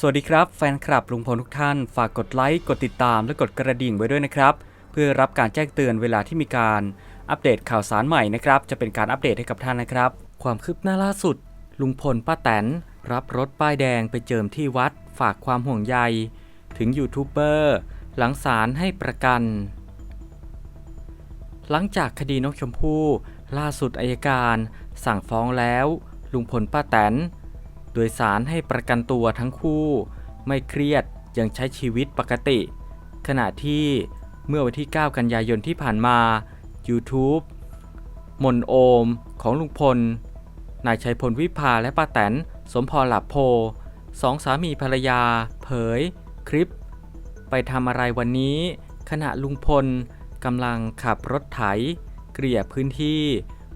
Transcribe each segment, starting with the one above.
สวัสดีครับแฟนคลับลุงพลทุกท่าน ฝากกดไลค์ กดติดตามและกดกระดิ่งไว้ด้วยนะครับ เพื่อรับการแจ้งเตือนเวลาที่มีการอัปเดตข่าวสารใหม่นะครับ จะเป็นการอัปเดตให้กับท่านนะครับ ความคืบหน้าล่าสุด ลุงพลป้าแตน รับรถป้ายแดงไปเจิมที่วัด ฝากความห่วงใย ถึงยูทูบเบอร์หลังศาลให้ประกัน หลังจากคดีนกชมพู่ ล่าสุดอายการ สั่งฟ้องแล้ว ลุงพลป้าแตน โดยสารให้ประกันตัวทั้งคู่ ไม่เครียดยังใช้ชีวิตปกติ ขณะที่เมื่อวันที่ 9 กันยายนที่ผ่านมา YouTube มนโอมของลุงพล นายชัยพลวิภาและป้าแตน สมพรหลับโพสองสามีภรรยา เผย คลิป ไปทำอะไรวันนี้ ขณะลุงพลกำลังขับรถไถ เกลี่ยพื้นที่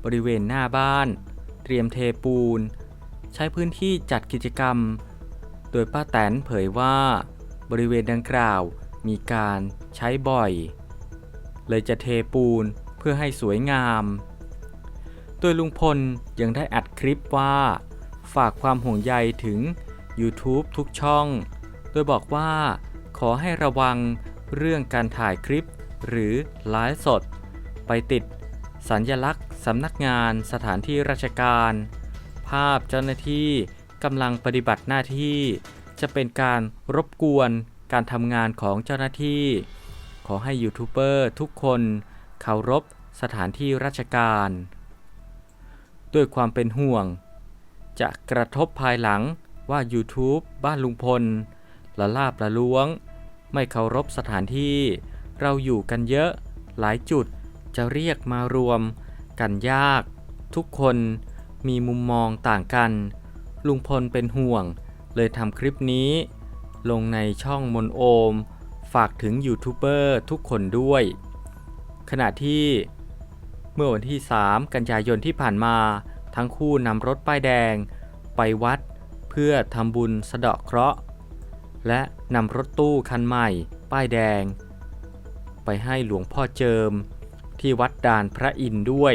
บริเวณหน้าบ้าน เตรียมเทปูน ใช้พื้นที่จัดกิจกรรม โดยป้าแตนเผยว่า บริเวณดังกล่าวมีการใช้บ่อย เลยจะเทปูนเพื่อให้สวยงาม โดยลุงพลยังได้อัดคลิปว่า ฝากความห่วงใยถึง YouTube ทุกช่อง โดยบอกว่า ขอให้ระวังเรื่องการถ่ายคลิปหรือไลฟ์สด ไปติด สัญญลักษณ์สำนักงานสถานที่ราชการ ภาพเจ้าหน้าที่กำลังปฏิบัติหน้าที่ จะเป็นการรบกวนการทำงานของเจ้าหน้าที่ ขอให้ยูทูบเบอร์ทุกคนเคารพสถานที่ราชการ ด้วยความเป็นห่วง จะกระทบภายหลังว่า YouTube บ้านลุงพลละลาบละล้วง ไม่เคารพสถานที่ เราอยู่กันเยอะหลายจุดจะเรียกมารวม กันยาก ทุกคน มีมุมมองต่างกัน ลุงพลเป็นห่วง เลยทำคลิปนี้ ลงในช่องมนโอม ฝากถึงยูทูบเบอร์ทุกคนด้วย ขณะที่เมื่อวันที่ 3 กันยายนที่ผ่านมา ทั้งคู่นำรถป้ายแดง ไปวัดเพื่อทำบุญสะเดาะเคราะห์ และนำรถตู้คันใหม่ ป้ายแดง ไปให้หลวงพ่อเจิม ที่วัดดานพระอินทร์ด้วย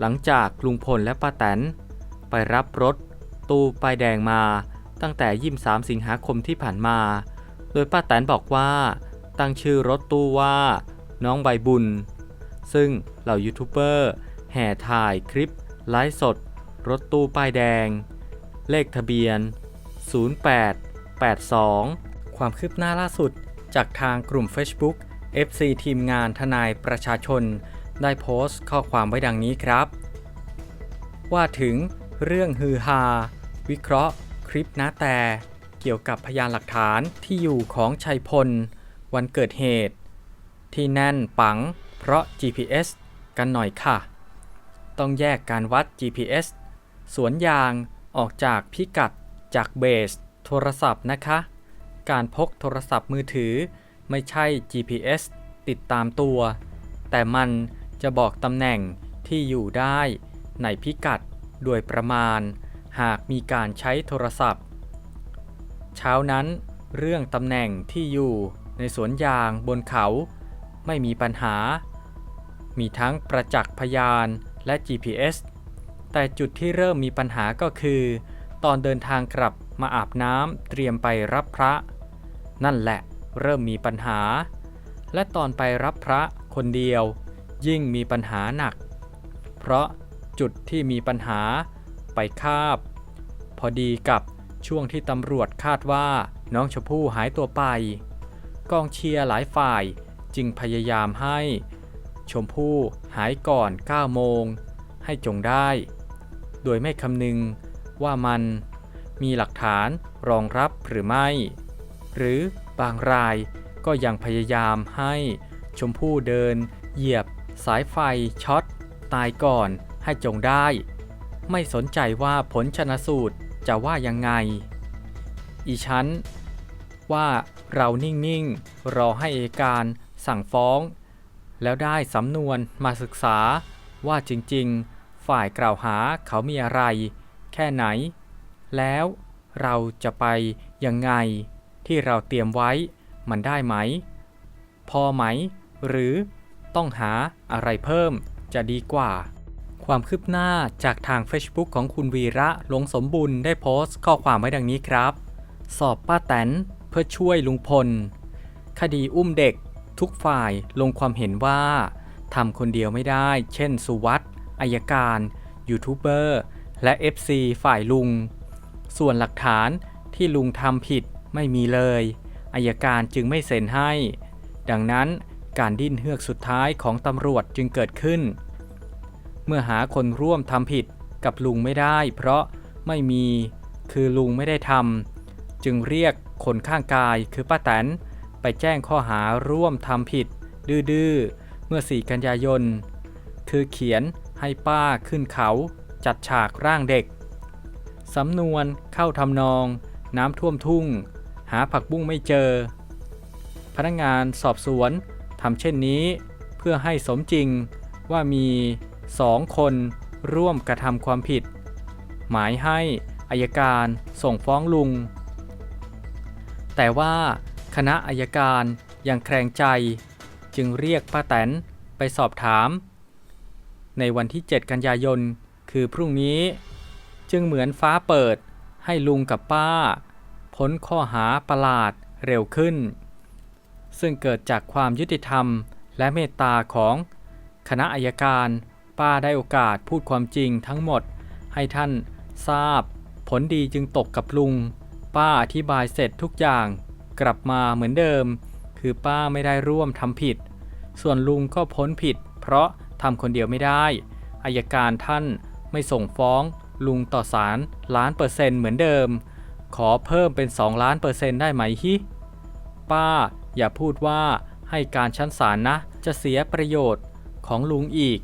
หลังจากลุงพลและป้าแตน ไปรับรถ ตู้ป้ายแดงมาตั้งแต่23สิงหาคมที่ผ่านมา โดยป้าแตนบอกว่า ตั้งชื่อรถตู้ว่า น้องใบบุญ ซึ่งเหล่ายูทูบเบอร์แห่ถ่ายคลิป ไลฟ์สด รถตู้ป้ายแดง เลขทะเบียน 0882 ความคืบหน้าล่าสุดจากทางกลุ่ม Facebook FC ทีมงานทนายประชาชน ได้โพสต์ข้อความไว้ดังนี้ครับ ว่าถึงเรื่องฮือฮา วิเคราะห์ คลิปนาแต่ เกี่ยวกับพยานหลักฐานที่อยู่ของชัยพล วันเกิดเหตุ ที่แน่นปัง เพราะ GPS กันหน่อยค่ะ ต้องแยกการวัด GPS สวนยางออกจากพิกัดจากเบส โทรศัพท์นะคะ การพกโทรศัพท์มือถือไม่ใช่ GPS ติดตามตัว แต่มัน จะบอกตำแหน่งที่อยู่ได้ในพิกัดโดยประมาณ หากมีการใช้โทรศัพท์ เช้านั้นเรื่องตำแหน่งที่อยู่ในสวนยางบนเขาไม่มีปัญหา มีทั้งประจักษ์พยานและ GPS แต่จุดที่เริ่มมีปัญหาก็คือ ตอนเดินทางกลับมาอาบน้ำเตรียมไปรับพระ นั่นแหละเริ่มมีปัญหา และตอนไปรับพระคนเดียว ยิ่งมีปัญหาหนัก เพราะจุดที่มีปัญหาไปคาบ พอดีกับช่วงที่ตำรวจคาดว่าน้องชมพู่หายตัวไป กองเชียร์หลายฝ่ายจึงพยายามให้ ชมพู่หายก่อน 9 โมง ให้จงได้ โดยไม่คำนึงว่ามันมีหลักฐานรองรับหรือไม่ หรือบางรายก็ยังพยายามให้ชมพู่เดินเหยียบ สายไฟช็อต ตายก่อนให้จงได้ ไม่สนใจว่าผลชนสูตรจะว่ายังไง อีชั้น ว่าเรานิ่ง ๆ รอให้เอกการสั่งฟ้อง แล้วได้สำนวนมาศึกษาว่าจริง ๆ ฝ่ายกล่าวหาเขามีอะไร แค่ไหน แล้วเราจะไปยังไง ที่เราเตรียมไว้มันได้ไหม พอไหม หรือ ต้องหาอะไรเพิ่มจะดีกว่า ความคืบหน้าจากทาง Facebook ของคุณวีระหลงสมบุญได้โพสต์ข้อความไว้ดังนี้ครับ สอบป้าแตนเพื่อช่วยลุงพล คดีอุ้มเด็ก ทุกฝ่ายลงความเห็นว่าทำคนเดียวไม่ได้ เช่น สุวัสด์อายการยูทูบเบอร์และ FC ฝ่ายลุง ส่วนหลักฐานที่ลุงทำผิดไม่มีเลยอายการจึงไม่เซ็นให้ ดังนั้น การดิ้นเฮือกสุดท้ายของตำรวจจึงเกิดขึ้น เมื่อหาคนร่วมทำผิดกับลุงไม่ได้ เพราะไม่มีคือลุงไม่ได้ทำจึงเรียกคนข้างกายคือป้าแตน ไปแจ้งข้อหาร่วมทำผิด ดื้อเมื่อ 4 กันยายน คือเขียนให้ป้าขึ้นเขาจัดฉากร่างเด็ก สำนวนเข้าทำนอง น้ำท่วมทุ่ง หาผักบุ้งไม่เจอ พนักงานสอบสวน ทำเช่นนี้เพื่อให้สมจริงว่ามีสองคนร่วมกระทำความผิด หมายให้อายการส่งฟ้องลุง แต่ว่าคณะอายการยังแคลงใจ จึงเรียกป้าแตนไปสอบถาม ในวันที่ 7 กันยายน คือพรุ่งนี้ จึงเหมือนฟ้าเปิดให้ลุงกับป้า พ้นข้อหาประหลาดเร็วขึ้น ซึ่งเกิดจากความยุติธรรม และเมตตาของคณะอายการ ป้าได้โอกาสพูดความจริงทั้งหมด ให้ท่านทราบ ผลดีจึงตกกับลุง ป้าอธิบายเสร็จทุกอย่าง กลับมาเหมือนเดิม คือป้าไม่ได้ร่วมทำผิด ส่วนลุงก็พ้นผิด เพราะทำคนเดียวไม่ได้ อายการท่านไม่ส่งฟ้องลุงต่อศาลล้านเปอร์เซ็นต์เหมือนเดิม ขอเพิ่มเป็น 2 ล้านเปอร์เซ็นต์ได้ไหมฮิ ป้า อย่าพูดว่าให้การชั้นศาลนะ จะเสียประโยชน์ของลุงอีก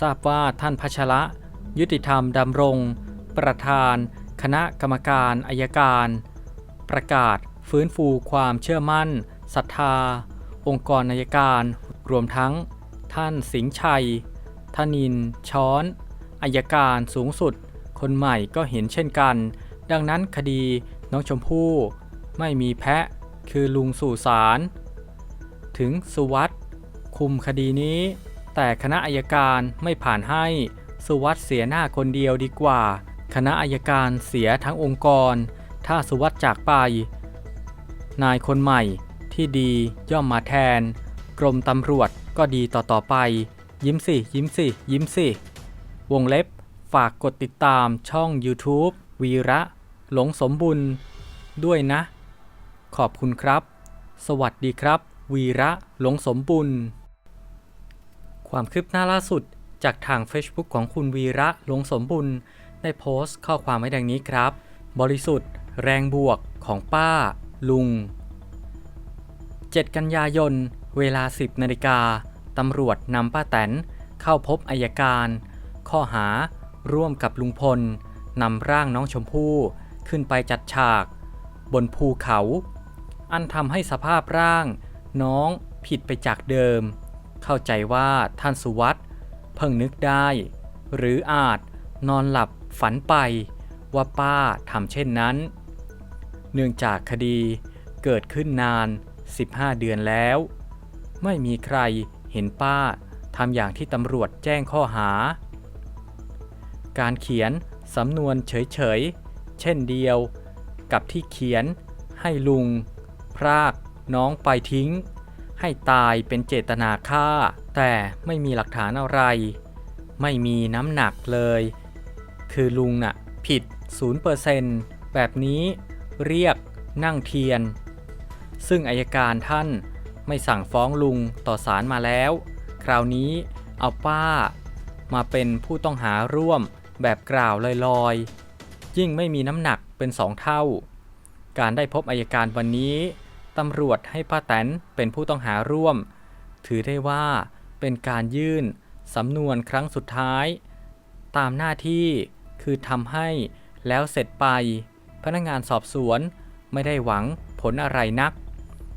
ทราบว่าท่านพัชระ ยุติธรรมดำรง ประธาน คณะกรรมการอายการ ประกาศฟื้นฟูความเชื่อมั่นศรัทธา องค์กรอายการ รวมทั้ง ท่านสิงห์ชัยธนิน ช้อนอายการสูงสุด คนใหม่ก็เห็นเช่นกัน ดังนั้นคดีน้องชมพู่ไม่มีแพะ คือลุงสู่ศาลถึงสุวัสด์คุมคดีนี้ แต่คณะอายการไม่ผ่านให้สุวัสด์เสียหน้าคนเดียวดีกว่า คณะอายการเสียทั้งองค์กร ถ้าสุวัสด์จากไป นายคนใหม่ที่ดีย่อมมาแทน กรมตำรวจก็ดีต่อต่อไป ยิ้มสิ ยิ้มสิ ยิ้มสิ วงเล็บฝากกดติดตามช่อง YouTube วีระ หลงสมบุญด้วยนะ ขอบคุณครับ สวัสดีครับ วีระหลงสมบุญ ความคืบหน้าล่าสุดจากทาง Facebook ของคุณวีระหลงสมบุญได้โพสต์ข้อความไว้ดังนี้ครับ บริสุทธิ์ แรงบวกของป้า ลุง 7 กันยายน เวลา 10นาฬิกาตำรวจนำป้าแตน เข้าพบอายการ ข้อหา ร่วมกับลุงพลนำร่างน้องชมพู่ขึ้นไปจัดฉาก บนภูเขา อันทำให้สภาพร่าง น้องผิดไปจากเดิม เข้าใจว่าท่านสุวัสด์เพิ่งนึกได้ หรืออาจนอนหลับฝันไปว่าป้าทำเช่นนั้น เนื่องจากคดีเกิดขึ้นนาน 15 เดือนแล้ว ไม่มีใครเห็นป้าทำอย่างที่ตำรวจแจ้งข้อหา การเขียนสำนวนเฉยๆ เช่นเดียวกับที่เขียนให้ลุง พรากน้องไปทิ้ง ให้ตายเป็นเจตนาฆ่า แต่ไม่มีหลักฐานอะไร ไม่มีน้ำหนักเลย คือลุงน่ะผิด 0%แบบนี้เรียกนั่งเทียน ซึ่งอายการท่านไม่สั่งฟ้องลุงต่อศาลมาแล้ว คราวนี้เอาป้า มาเป็นผู้ต้องหาร่วมแบบกล่าวลอยๆ ยิ่งไม่มีน้ำหนักเป็นสองเท่า การได้พบอายการวันนี้ ตำรวจให้ป้าแตนเป็นผู้ต้องหาร่วม ถือได้ว่าเป็นการยื่นสำนวนครั้งสุดท้าย ตามหน้าที่คือทำให้แล้วเสร็จไป พนักงานสอบสวนไม่ได้หวังผลอะไรนัก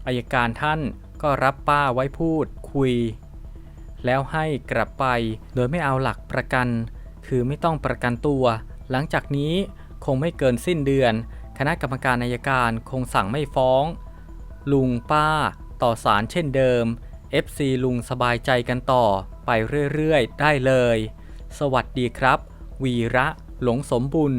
อายการท่านก็รับป้าไว้พูดคุย แล้วให้กลับไปโดยไม่เอาหลักประกัน คือไม่ต้องประกันตัว หลังจากนี้คงไม่เกินสิ้นเดือน คณะกรรมการอายการคงสั่งไม่ฟ้อง ลุงป้า ต่อสารเช่นเดิม FC ลุงสบายใจกันต่อไปเรื่อยๆ ได้เลย สวัสดีครับ วีระหลงสมบุญ